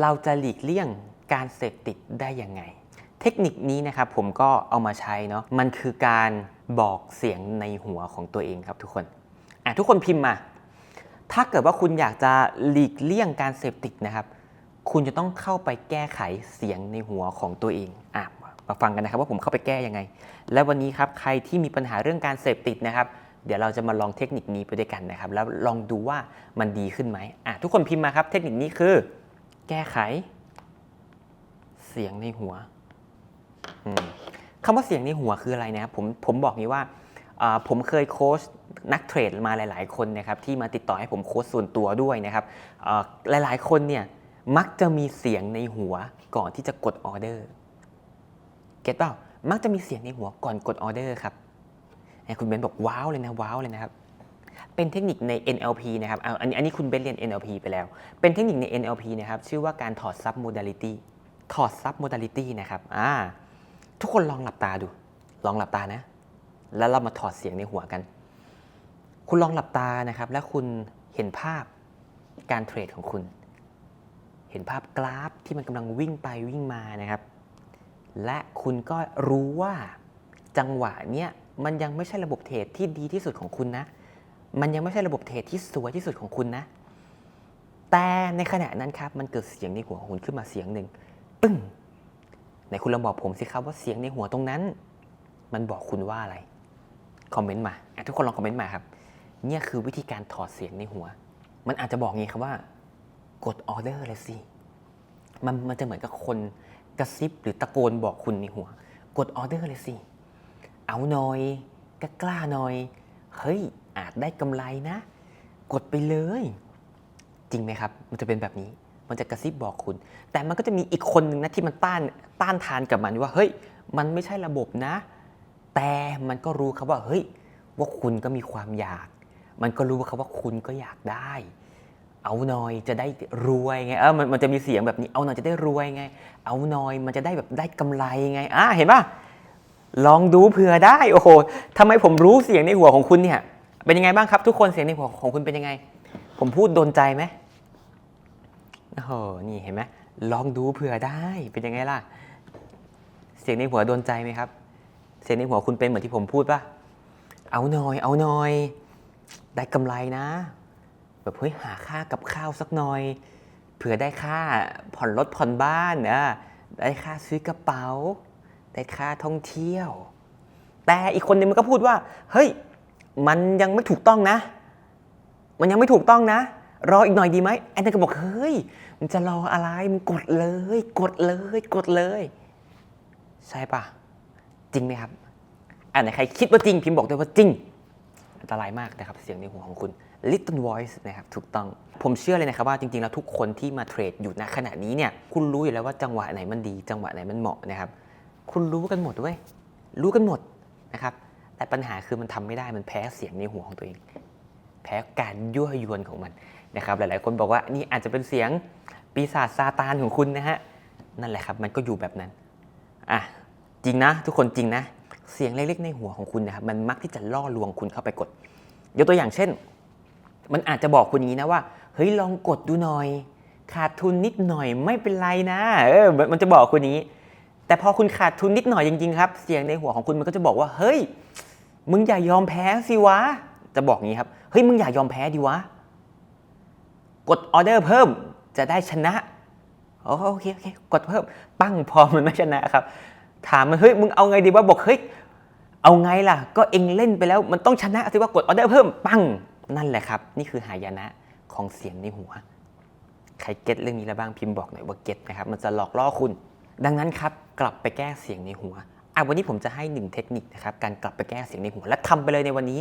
เราจะหลีกเลี่ยงการเสพติดได้ยังไง เทคนิคนี้นะครับผมก็เอามาใช้เนาะมันคือการบอกเสียงในหัวของตัวเองครับทุกคนอะทุกคนพิมพ์มา ถ้าเกิดว่าคุณอยากจะหลีกเลี่ยงการเสพติดนะครับ คุณจะต้องเข้าไปแก้ไขเสียงในหัวของตัวเองอะมาฟังกันนะครับว่าผมเข้าไปแก้ยังไง และวันนี้ครับใครที่มีปัญหาเรื่องการเสพติดนะครับ เดี๋ยวเราจะมาลองเทคนิคนี้ไปด้วยกันนะครับ แล้วลองดูว่ามันดีขึ้นไหมอะทุกคนพิมพ์มาครับ เทคนิคนี้คือ แก้ไข เสียงในหัวคำว่าเสียงในหัวคืออะไรนะครับผมผมบอกงี้ว่าผมเคยโค้ชนักเทรดมาหลาย ๆ คนนะครับที่มาติดต่อให้ผมโค้ชส่วนตัวด้วยนะครับอ่าหลาย ๆ คนเนี่ยมักจะมีเสียงในหัวก่อนที่จะกดออเดอร์ เก็ตเปล่ามักจะมีเสียงในหัวก่อนกดออเดอร์ครับคุณเบนบอกว้าวเลยนะว้าวเลยนะครับ เป็นเทคนิคใน NLP นะครับอันนี้อันนี้คุณเบนเรียน NLP ไปแล้ว เป็นเทคนิคใน NLP นะครับชื่อว่าการถอดซับโมด a ลิตี้ถอดซับโมด a ลิตี้นะครับอ่าทุกคนลองหลับตาดู ลองหลับตานะ แล้วเรามาถอดเสียงในหัวกัน คุณลองหลับตานะครับ แล้วคุณเห็นภาพการเทรดของคุณ เห็นภาพกราฟที่มันกำลังวิ่งไปวิ่งมานะครับ และคุณก็รู้ว่าจังหวะเนี้ยมันยังไม่ใช่ระบบเทรดที่ดีที่สุดของคุณนะ มันยังไม่ใช่ระบบเทรดที่สวยที่สุดของคุณนะ แต่ในขณะนั้นครับมันเกิดเสียงในหัวของคุณขึ้นมาเสียงหนึ่งปึ้งไหนคุณลองบอกผมสิครับว่าเสียงในหัวตรงนั้น มันบอกคุณว่าอะไรคอมเมนต์มาทุกคนลองคอมเมนต์มาครับเนี่ยคือวิธีการถอดเสียงในหัว มันอาจจะบอกงี้ครับว่า กดออเดอร์เลยสิมันมันจะเหมือนกับคนกระซิบหรือตะโกนบอกคุณในหัว กดออเดอร์เลยสิ เอาหน่อยกล้ากล้าหน่อย เฮ้ยอาจได้กำไรนะ กดไปเลย จริงไหมครับ มันจะเป็นแบบนี้ มันจะกระซิบบอกคุณ แต่มันก็จะมีอีกคนหนึ่งนะที่มันต้านต้านทานกับมันว่าเฮ้ย มันไม่ใช่ระบบนะ แต่มันก็รู้ครับว่าเฮ้ยว่าคุณก็มีความอยาก มันก็รู้ว่าครับว่าคุณก็อยากได้ เอาหน่อยจะได้รวยไงเออมันมันจะมีเสียงแบบนี้เอาหน่อยจะได้รวยไง เอาหน่อยมันจะได้แบบได้กำไรไงอะเห็นป่ะ ลองดูเผื่อได้โอ้โหทำไมผมรู้เสียงในหัวของคุณเนี่ย เป็นยังไงบ้างครับทุกคนเสียงในหัวของคุณเป็นยังไง ผมพูดโดนใจไหมโอ้โหนี่เห็นไหมลองดูเผื่อได้เป็นยังไงล่ะ เสียงในหัวโดนใจไหมครับ เสียงในหัวคุณเป็นเหมือนที่ผมพูดป่ะเอาหน่อย เอาหน่อย ได้กำไรนะ แบบเฮ้ยหาค่ากับข้าวสักหน่อย เผื่อได้ค่าผ่อนรถผ่อนบ้านนะได้ค่าซื้อกระเป๋า ได้ค่าท่องเที่ยว แต่อีกคนนึงมันก็พูดว่า เฮ้ย มันยังไม่ถูกต้องนะ มันยังไม่ถูกต้องนะ รออีกหน่อยดีไหมไอ้นั่นก็บอก เฮ้ย มันจะรออะไรมึงกดเลย กดเลย กดเลย ใช่ปะจริงไหมครับอ่าไหนใครคิดว่าจริงพิมพ์บอกด้วยว่าจริง อันตรายมากนะครับ เสียงในหัวของคุณ little voice นะครับ ถูกต้อง ผมเชื่อเลยนะครับว่าจริงๆ แล้วทุกคนที่มาเทรดอยู่ณขณะนี้เนี่ย คุณรู้อยู่แล้วว่าจังหวะไหนมันดี จังหวะไหนมันเหมาะนะครับ คุณรู้กันหมดเว้ยรู้กันหมดนะครับ แต่ปัญหาคือมันทำไม่ได้มันแพ้เสียงในหัวของตัวเอง แพ้การยั่วยวนของมันนะครับ หลายๆ คนบอกว่านี่อาจจะเป็นเสียงปีศาจซาตานของคุณนะฮะนั่นแหละครับ มันก็อยู่แบบนั้นอะจริงนะ ทุกคนจริงนะ เสียงเล็กๆในหัวของคุณนะครับมันมักที่จะล่อลวงคุณเข้าไปกด ยกตัวอย่างเช่น มันอาจจะบอกคุณอย่างนี้นะว่าเฮ้ยลองกดดูหน่อย ขาดทุนนิดหน่อยไม่เป็นไรนะเออมันจะบอกคุณนี้ แต่พอคุณขาดทุนนิดหน่อยจริงๆครับ เสียงในหัวของคุณมันก็จะบอกว่า เฮ้ย มึงอย่ายอมแพ้สิวะ จะบอกงี้ครับ เฮ้ย มึงอย่ายอมแพ้ดิวะ กดออเดอร์เพิ่มจะได้ชนะโอโอเคโอเค กดเพิ่ม ปั้งพอมันไม่ชนะครับ ถามมัน เฮ้ย มึงเอาไงดีวะ บอกเฮ้ย เอาไงล่ะ ก็เองเล่นไปแล้ว มันต้องชนะสิว่ากดออเดอร์เพิ่ม ปั้ง นั่นแหละครับ นี่คือหายนะของเสียงในหัว ใครเก็ตเรื่องนี้แล้วบ้างพิมพ์บอกหน่อยว่าเก็ตนะครับ มันจะหลอกล่อคุณ ดังนั้นครับกลับไปแก้เสียงในหัวอะวันนี้ผมจะให้หนึ่งเทคนิคนะครับการกลับไปแก้เสียงในหัวและทำไปเลยในวันนี้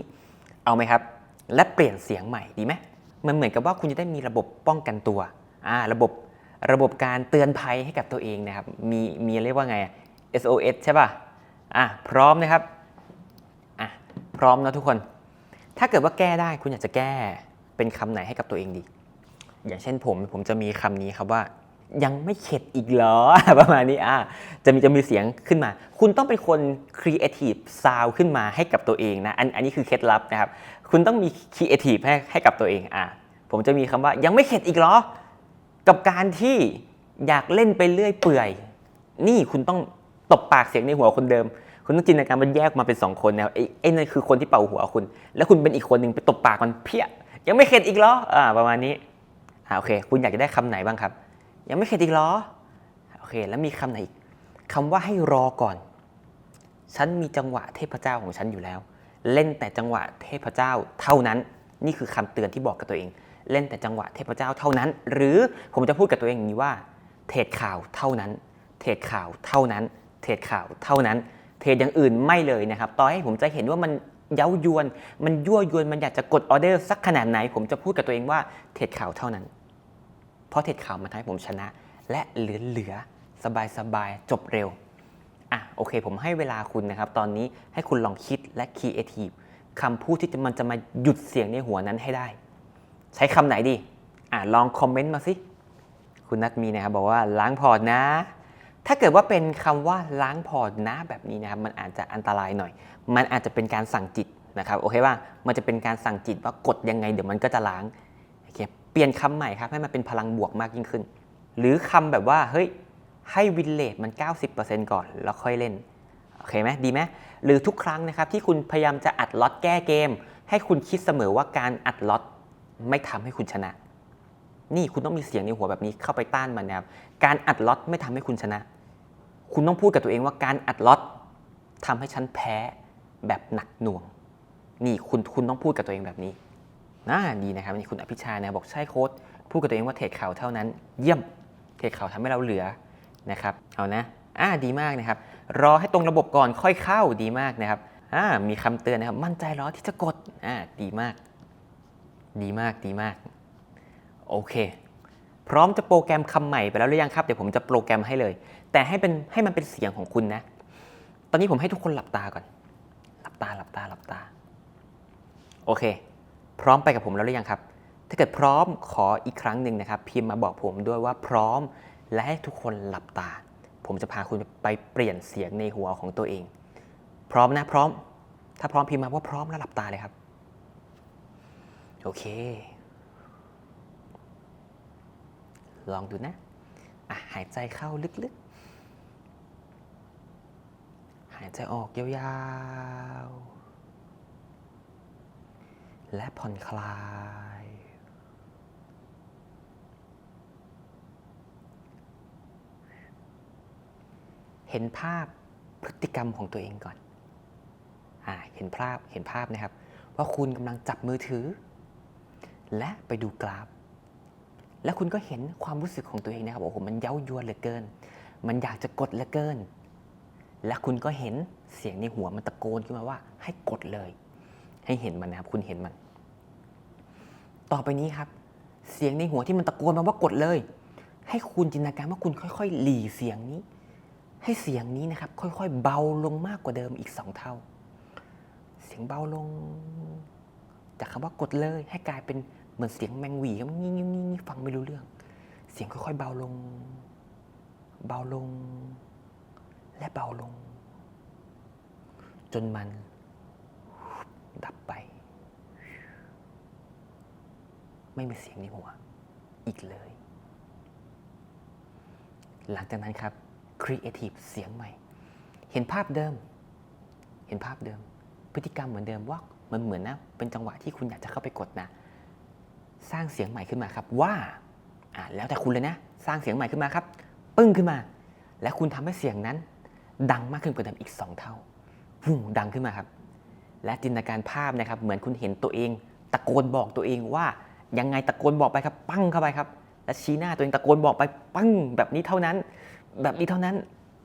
เอาไหมครับ และเปลี่ยนเสียงใหม่ดีไหมมันเหมือนกับว่าคุณจะได้มีระบบป้องกันตัวอ่าระบบระบบการเตือนภัยให้กับตัวเองนะครับ มีมีเรียกว่าไงอะ SOS ใช่ป่ะอะพร้อมนะครับอะพร้อมนะทุกคน ถ้าเกิดว่าแก้ได้คุณอยากจะแก้เป็นคำไหนให้กับตัวเองดี อย่างเช่นผมผมจะมีคำนี้ครับว่า ยังไม่เข็ดอีกเหรอ ประมาณนี้อะจะมีจะมีเสียงขึ้นมา คุณต้องเป็นคน creative sound ขึ้นมาให้กับตัวเองนะอันอันนี้คือเคล็ดลับนะครับ คุณต้องมี creative ให้ให้กับตัวเองอะผมจะมีคำว่ายังไม่เข็ดอีกเหรอ กับการที่อยากเล่นไปเรื่อยเปื่อย นี่คุณต้องตบปากเสียงในหัวคนเดิม คุณต้องจินตนาการมันแยกมาเป็นสองคนนะครับไอ้ไอ้นั่นคือคนที่เป่าหัวคุณ แล้วคุณเป็นอีกคนหนึ่งไปตบปากมันเพี้ยยังไม่เข็ดอีกเหรออ่าประมาณนี้อ่าโอเค คุณอยากจะได้คำไหนบ้างครับ ยังไม่เข็ดอีกเหรอโอเค แล้วมีคำไหนอีกคำว่าให้รอก่อน ฉันมีจังหวะเทพเจ้าของฉันอยู่แล้ว เล่นแต่จังหวะเทพเจ้าเท่านั้น นี่คือคำเตือนที่บอกกับตัวเอง เล่นแต่จังหวะเทพเจ้าเท่านั้น หรือผมจะพูดกับตัวเองอย่างนี้ว่า เทรดข่าวเท่านั้น เทรดข่าวเท่านั้น เทรดข่าวเท่านั้น เทรดอย่างอื่นไม่เลยนะครับต่อให้ผมจะเห็นว่ามันเย้ายวน มันยั่วยวน มันอยากจะกดออเดอร์สักขนาดไหน ผมจะพูดกับตัวเองว่าเทรดข่าวเท่านั้น เพราะเทรดข่าวมันทำให้ผมชนะ และเหลือๆสบายๆจบเร็วอะโอเค ผมให้เวลาคุณนะครับ ตอนนี้ให้คุณลองคิดและคีเอทีฟคำพูดที่มันจะมาหยุดเสียงในหัวนั้นให้ได้ ใช้คำไหนดีอะลองคอมเมนต์มาสิ คุณนัทมีนะครับบอกว่าล้างพอร์ตนะ ถ้าเกิดว่าเป็นคำว่าล้างพอร์ตนะแบบนี้นะครับ มันอาจจะอันตรายหน่อย มันอาจจะเป็นการสั่งจิตนะครับ โอเคป่ะมันจะเป็นการสั่งจิตว่ากดยังไง เดี๋ยวมันก็จะล้าง เปลี่ยนคำใหม่ครับให้มันเป็นพลังบวกมากยิ่งขึ้น หรือคำแบบว่าเฮ้ยให้วินเลทมัน 90%ก่อนแล้วค่อยเล่นโอเคไหมดีไหมหรือทุกครั้งนะครับที่คุณพยายามจะอัดล็อตแก้เกม ให้คุณคิดเสมอว่าการอัดล็อตไม่ทำให้คุณชนะ นี่คุณต้องมีเสียงในหัวแบบนี้เข้าไปต้านมันนะครับการอัดล็อตไม่ทำให้คุณชนะ คุณต้องพูดกับตัวเองว่าการอัดล็อตทำให้ฉันแพ้แบบหนักหน่วง นี่คุณคุณต้องพูดกับตัวเองแบบนี้ น่าดีนะครับนี่คุณอภิชานะบอกใช่โค้ดพูดกับตัวเองว่าเทรดข่าเท่านั้น เยี่ยมเทรดข่าวทำให้เราเหลือนะครับเอานะอ่าดีมากนะครับ รอให้ตรงระบบก่อนค่อยเข้าดีมากนะครับอ่ามีคำเตือนนะครับ มั่นใจรอที่จะกดอ่าดีมาก ดีมากดีมาก โอเค พร้อมจะโปรแกรมคำใหม่ไปแล้วหรือยังครับเดี๋ยวผมจะโปรแกรมให้เลย แต่ให้เป็นให้มันเป็นเสียงของคุณนะ ตอนนี้ผมให้ทุกคนหลับตาก่อน หลับตาหลับตาหลับตา โอเค พร้อมไปกับผมแล้วหรือยังครับ ถ้าเกิดพร้อมขออีกครั้งหนึ่งนะครับ พิมพ์มาบอกผมด้วยว่าพร้อมและให้ทุกคนหลับตา ผมจะพาคุณไปเปลี่ยนเสียงในหัวของตัวเอง พร้อมนะพร้อม ถ้าพร้อมพิมพ์มาว่าพร้อมแล้วหลับตาเลยครับ โอเค ลองดูนะอะหายใจเข้าลึกๆ หายใจออกยาวๆ และผ่อนคลาย เห็นภาพพฤติกรรมของตัวเองก่อนอ่าเห็นภาพเห็นภาพนะครับ ว่าคุณกำลังจับมือถือ และไปดูกราฟ แล้วคุณก็เห็นความรู้สึกของตัวเองนะครับโอ้โหมันเย้ายวนเหลือเกิน มันอยากจะกดเหลือเกิน และคุณก็เห็นเสียงในหัวมันตะโกนขึ้นมาว่าให้กดเลย ให้เห็นมันนะครับ คุณเห็นมัน ต่อไปนี้ครับ เสียงในหัวที่มันตะโกนมาว่ากดเลย ให้คุณจินตนาการว่าคุณค่อยๆ หลีเสียงนี้ ให้เสียงนี้นะครับ ค่อยๆ เบาลงมากกว่าเดิมอีกสองเท่า เสียงเบาลง จากคำว่ากดเลย ให้กลายเป็นเหมือนเสียงแมงหวีครับงี้งี้งี้ฟังไม่รู้เรื่อง เสียงค่อยๆ เบาลง เบาลง และเบาลง จนมัน ดับไป ไม่มีเสียงในหัว อีกเลย หลังจากนั้นครับ Creative เสียงใหม่ เห็นภาพเดิม เห็นภาพเดิม พฤติกรรมเหมือนเดิมว่ามันเหมือนนะ เป็นจังหวะที่คุณอยากจะเข้าไปกดนะ สร้างเสียงใหม่ขึ้นมาครับ ว่าอ่าแล้วแต่คุณเลยนะ สร้างเสียงใหม่ขึ้นมาครับ ปึ้งขึ้นมา และคุณทำให้เสียงนั้น ดังมากขึ้นกว่าเดิมอีก 2 เท่าฟูดังขึ้นมาครับ และจินตนาการภาพนะครับ เหมือนคุณเห็นตัวเอง ตะโกนบอกตัวเองว่า ยังไงตะโกนบอกไปครับ ปั้งเข้าไปครับ และชี้หน้าตัวเองตะโกนบอกไปปั้งแบบนี้เท่านั้น แบบนี้เท่านั้น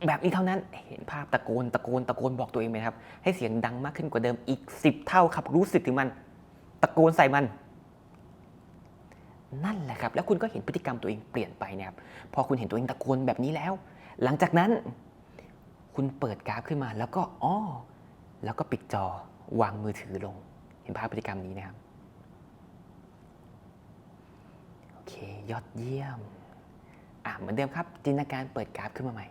แบบนี้เท่านั้น เห็นภาพตะโกนตะโกนตะโกนบอกตัวเองไหมครับ ให้เสียงดังมากขึ้นกว่าเดิมอีก 10 เท่าครับ รู้สึกถึงมัน ตะโกนใส่มัน นั่นแหละครับ แล้วคุณก็เห็นพฤติกรรมตัวเองเปลี่ยนไปนะครับ พอคุณเห็นตัวเองตะโกนแบบนี้แล้ว หลังจากนั้น คุณเปิดกราฟขึ้นมา แล้วก็อ้อแล้วก็ปิดจอวางมือถือลง เห็นภาพพฤติกรรมนี้นะครับ โอ เค ยอดเยี่ยม อะเหมือนเดิมครับ จินตนาการเปิดกราฟขึ้นมาใหม่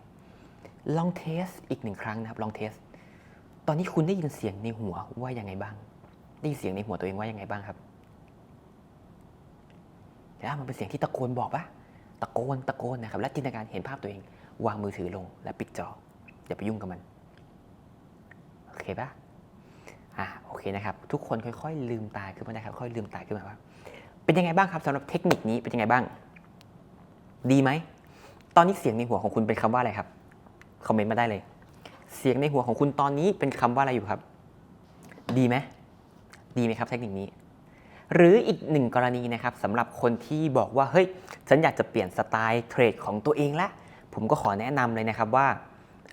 ลองเทสอีกหนึ่งครั้งนะครับ ลองเทส ตอนนี้คุณได้ยินเสียงในหัวว่ายังไงบ้าง ได้ยินเสียงในหัวตัวเองว่ายังไงบ้างครับแล้วมันเป็นเสียงที่ตะโกนบอกปะตตะโกนตะโกนนะครับ และจินตนาการเห็นภาพตัวเอง วางมือถือลงและปิดจอ อย่าไปยุ่งกับมัน โอเคปะอ่าโอเคนะครับ ทุกคนค่อย ๆ ลืมตาขึ้นมาได้ครับ ค่อยๆลืมตาขึ้นมาว่า เป็นยังไงบ้างครับสำหรับเทคนิคนี้เป็นยังไงบ้าง ดีไหม ตอนนี้เสียงในหัวของคุณเป็นคำว่าอะไรครับ คอมเมนต์มาได้เลย เสียงในหัวของคุณตอนนี้เป็นคำว่าอะไรอยู่ครับ ดีไหมดีไหมครับ เทคนิคนี้ หรืออีกหนึ่งกรณีนะครับสำหรับคนที่บอกว่าเฮ้ยฉันอยากจะเปลี่ยนสไตล์เทรดของตัวเองละผมก็ขอแนะนำเลยนะครับว่า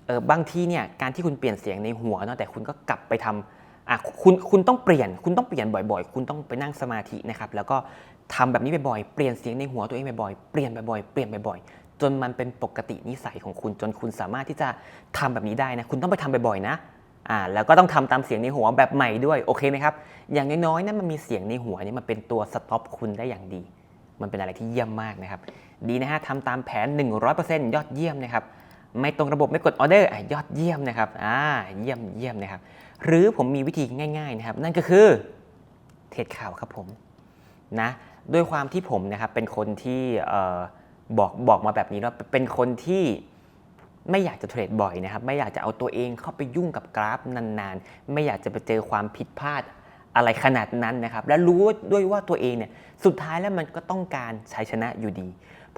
เออบางทีเนี่ยการที่คุณเปลี่ยนเสียงในหัวเนาะแต่คุณก็กลับไปทำ อะคุณคุณต้องเปลี่ยน คุณต้องเปลี่ยนบ่อยๆ คุณต้องไปนั่งสมาธินะครับ แล้วก็ทำแบบนี้บ่อยๆ เปลี่ยนเสียงในหัวตัวเองบ่อยๆ เปลี่ยนบ่อยๆ เปลี่ยนบ่อยๆ จนมันเป็นปกตินิสัยของคุณ จนคุณสามารถที่จะทำแบบนี้ได้นะ คุณต้องไปทำบ่อยๆ นะ อ่า แล้วก็ต้องทำตามเสียงในหัวแบบใหม่ด้วย โอเคไหมครับ อย่างน้อยๆนั่นมันมีเสียงในหัวเนี่ยมันเป็นตัวสต็อปคุณได้อย่างดี มันเป็นอะไรที่เยี่ยมมากนะครับ ดีนะฮะทำตามแผน 100%ยอดเยี่ยมนะครับ ไม่ตรงระบบไม่กดออเดอร์อะยอดเยี่ยมนะครับ อ่า เยี่ยมเยี่ยมนะครับ หรือผมมีวิธีง่ายๆนะครับ นั่นก็คือเทรดข่าวครับผมนะด้วยความที่ผมนะครับเป็นคนที่บอกบอกมาแบบนี้ว่าเป็นคนที่ไม่อยากจะเทรดบ่อยนะครับไม่อยากจะเอาตัวเองเข้าไปยุ่งกับกราฟนานๆ ไม่อยากจะไปเจอความผิดพลาดอะไรขนาดนั้นนะครับ และรู้ด้วยว่าตัวเองเนี่ยสุดท้ายแล้วมันก็ต้องการชัยชนะอยู่ดี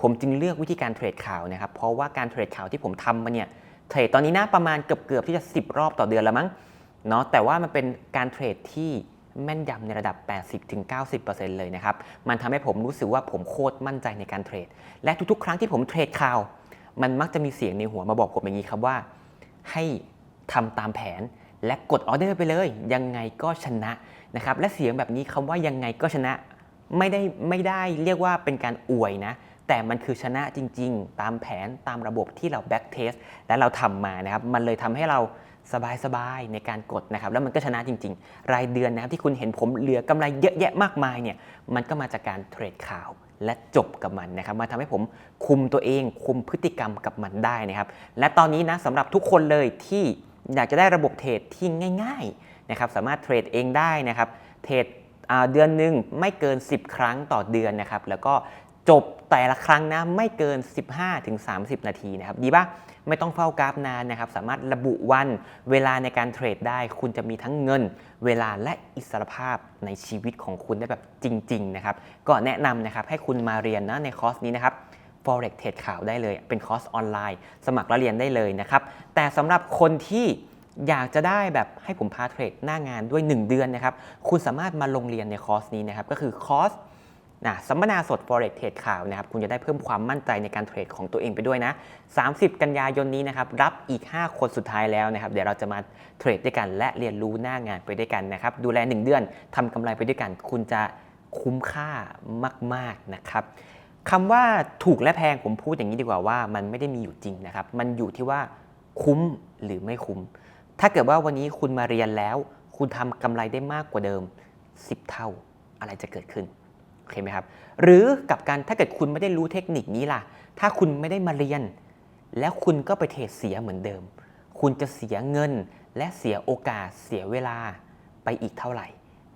ผมจึงเลือกวิธีการเทรดข่าวนะครับ เพราะว่าการเทรดข่าวที่ผมทำมาเนี่ยเทรดตอนนี้น่าประมาณเกือบเกือบๆที่จะ 10 รอบต่อเดือนแล้วมั้ง เนาะแต่ว่ามันเป็นการเทรดที่แม่นยำในระดับ 80-90%เลยนะครับ มันทำให้ผมรู้สึกว่าผมโคตรมั่นใจในการเทรด และทุกๆ ครั้งที่ผมเทรดข่าว มันมักจะมีเสียงในหัวมาบอกผมอย่างนี้ครับว่า ให้ทำตามแผนและกดออเดอร์ไปเลย ยังไงก็ชนะนะครับ และเสียงแบบนี้คำว่ายังไงก็ชนะไม่ได้ไม่ได้เรียกว่าเป็นการอวยนะ แต่มันคือชนะจริง ๆ ตามแผนตามระบบที่เราแบ็กเทสและเราทำมานะครับ มันเลยทำให้เรา สบายๆในการกดนะครับแล้วมันก็ชนะจริง ๆ รายเดือนนะครับที่คุณเห็นผมเหลือกำไรเยอะแยะมากมายเนี่ยมันก็มาจากการเทรดข่าวและจบกับมันนะครับมาทำให้ผมคุมตัวเอง คุมพฤติกรรมกับมันได้นะครับ และตอนนี้นะสำหรับทุกคนเลยที่อยากจะได้ระบบเทรดที่ง่ายๆนะครับสามารถเทรดเองได้นะครับเทรดเดือนหนึ่งไม่เกิน 10 ครั้งต่อเดือนนะครับแล้วก็จบแต่ละครั้งนะไม่เกิน 15-30 นาทีนะครับดีปะ ไม่ต้องเฝ้ากราฟนานนะครับ สามารถระบุวันเวลาในการเทรดได้ คุณจะมีทั้งเงิน เวลาและอิสรภาพในชีวิตของคุณได้แบบจริง ๆ นะครับ ก็แนะนำนะครับให้คุณมาเรียนนะในคอร์สนี้นะครับ Forex เทรดข่าวได้เลย เป็นคอร์สออนไลน์ สมัครแล้วเรียนได้เลยนะครับ แต่สำหรับคนที่อยากจะได้แบบให้ผมพาเทรดหน้างานด้วย 1 เดือนนะครับ คุณสามารถมาลงเรียนในคอร์สนี้นะครับ ก็คือคอร์ส นะสัมมนาสด Forex เทรดข่าวนะครับคุณจะได้เพิ่มความมั่นใจในการเทรดของตัวเองไปด้วยนะ 30 กันยายนนี้นะครับรับอีก 5 คนสุดท้ายแล้วนะครับเดี๋ยวเราจะมาเทรดด้วยกันและเรียนรู้หน้างานไปด้วยกันนะครับดูแล 1 เดือนทำกำไรไปด้วยกัน คุณจะคุ้มค่ามาก ๆนะครับคำว่าถูกและแพงผมพูดอย่างนี้ดีกว่าว่า มันไม่ได้มีอยู่จริงนะครับมันอยู่ที่ว่าคุ้มหรือไม่คุ้ม ถ้าเกิดว่าวันนี้คุณมาเรียนแล้ว คุณทำกำไรได้มากกว่าเดิม 10 เท่าอะไรจะเกิดขึ้น โอเคไหมครับหรือกับการถ้าเกิดคุณไม่ได้รู้เทคนิคนี้ล่ะ ถ้าคุณไม่ได้มาเรียน แล้วคุณก็ไปเทรดเสียเหมือนเดิม คุณจะเสียเงิน และเสียโอกาสเสียเวลาไปอีกเท่าไหร่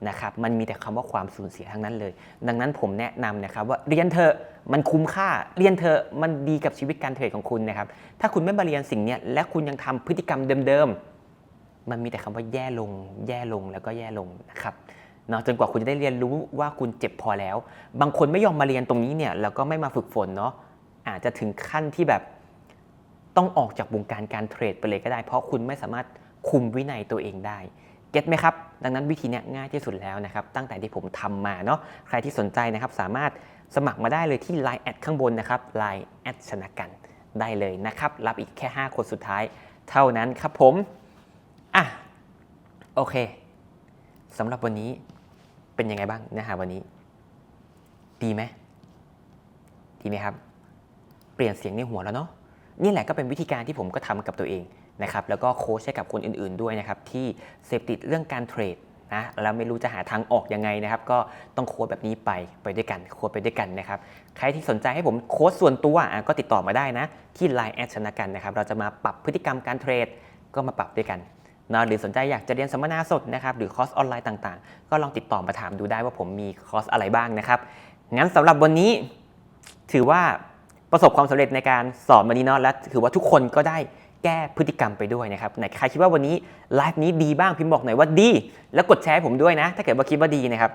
นะครับมันมีแต่คำว่าความสูญเสียทั้งนั้นเลย ดังนั้นผมแนะนำนะครับว่าเรียนเถอะมันคุ้มค่าเรียนเถอะมันดีกับชีวิตการเทรดของคุณนะครับถ้าคุณไม่มาเรียนสิ่งนี้และคุณยังทำพฤติกรรมเดิมๆมันมีแต่คำว่าแย่ลง แย่ลงแล้วก็แย่ลงนะครับ นาะจนกว่าคุณจะได้เรียนรู้ว่าคุณเจ็บพอแล้ว บางคนไม่ยอมมาเรียนตรงนี้เนี่ยแล้วก็ไม่มาฝึกฝนเนาะอาจจะถึงขั้นที่แบบต้องออกจากวงการการเทรดไปเลยก็ได้ เพราะคุณไม่สามารถคุมวินัยตัวเองได้เก็ตไหมครับ ดังนั้นวิธีนี้ง่ายที่สุดแล้วนะครับ ตั้งแต่ที่ผมทำมาเนาะใครที่สนใจนะครับ สามารถสมัครมาได้เลยที่ Line แอดข้างบนนะครับ Line แอดชนะกันได้เลยนะครับ รับอีกแค่ 5 คนสุดท้าย เท่านั้นครับผม อะ โอเคสำหรับวันนี้ เป็นยังไงบ้างเนื้อหาวันนี้ ดีไหมดีไหมครับ เปลี่ยนเสียงในหัวแล้วเนาะนี่แหละก็เป็นวิธีการที่ผมก็ทำกับตัวเองนะครับแล้วก็โค้ชให้กับคนอื่นๆด้วยนะครับที่เสพติดเรื่องการเทรดนะแล้วไม่รู้จะหาทางออกยังไงนะครับ ก็ต้องโค้ชแบบนี้ไปไปด้วยกันโค้ชไปด้วยกันนะครับ ใครที่สนใจให้ผมโค้ชส่วนตัวก็ติดต่อมาได้นะ ที่ Line แอดชนะกันนะครับ เราจะมาปรับพฤติกรรมการเทรดก็มาปรับด้วยกัน นะหรือสนใจอยากจะเรียนสัมมนาสดนะครับหรือคอร์สออนไลน์ต่างๆ ก็ลองติดต่อมาถามดูได้ว่าผมมีคอร์สอะไรบ้างนะครับงั้นสำหรับวันนี้ถือว่าประสบความสำเร็จในการสอนวันนี้เนาะและถือว่าทุกคนก็ได้แก้พฤติกรรมไปด้วยนะครับไหนใครคิดว่าวันนี้ไลฟ์นี้ดีบ้างพิมพ์บอกหน่อยว่าดี แล้วกดแชร์ผมด้วยนะ ถ้าเกิดว่าคิดว่าดีนะครับ